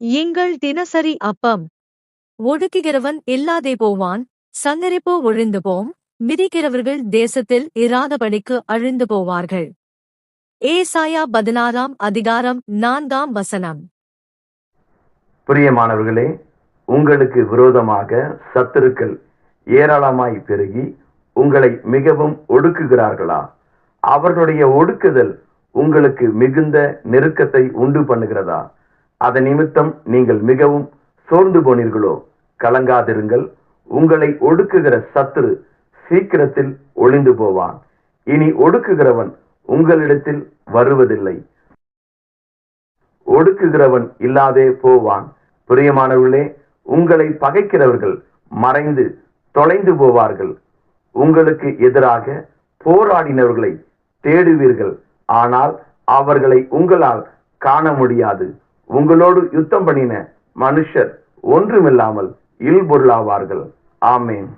எங்கள் தினசரி அப்பம். ஒடுக்குகிறவன் இல்லாதே போவான் சங்கரிப்போ ஒழிந்து போம் மிதிக்கிறவர்கள் தேசத்தில் இராதபடிக்கு அழிந்து போவார்கள். ஏசாயா பதினாறாம் அதிகாரம் நான்காம் வசனம். பிரியமானவர்களே உங்களுக்கு விரோதமாக சத்துருக்கள் ஏராளமாய் பெருகி உங்களை மிகவும் ஒடுக்குகிறார்களா? அவர்களுடைய ஒடுக்குதல் உங்களுக்கு மிகுந்த நெருக்கத்தை உண்டு பண்ணுகிறதா? அதன் நிமித்தம் நீங்கள் மிகவும் சோர்ந்து போனீர்களோ? கலங்காதிருங்கள். உங்களை ஒடுக்குகிற சத்துரு சீக்கிரத்தில் ஒளிந்து போவான். இனி ஒடுக்குகிறவன் உங்களிடத்தில் வருவதில்லை. ஒடுக்குகிறவன் இல்லாதே போவான். பிரியமானவர்களே உங்களை பகைக்கிறவர்கள் மறைந்து தொலைந்து போவார்கள். உங்களுக்கு எதிராக போராடினவர்களை தேடுவீர்கள். ஆனால் அவர்களை உங்களால் காண முடியாது. உங்களோடு யுத்தம் பண்ணின மனுஷர் ஒன்றுமில்லாமல் இல்பொருளாவார்கள். ஆமேன்.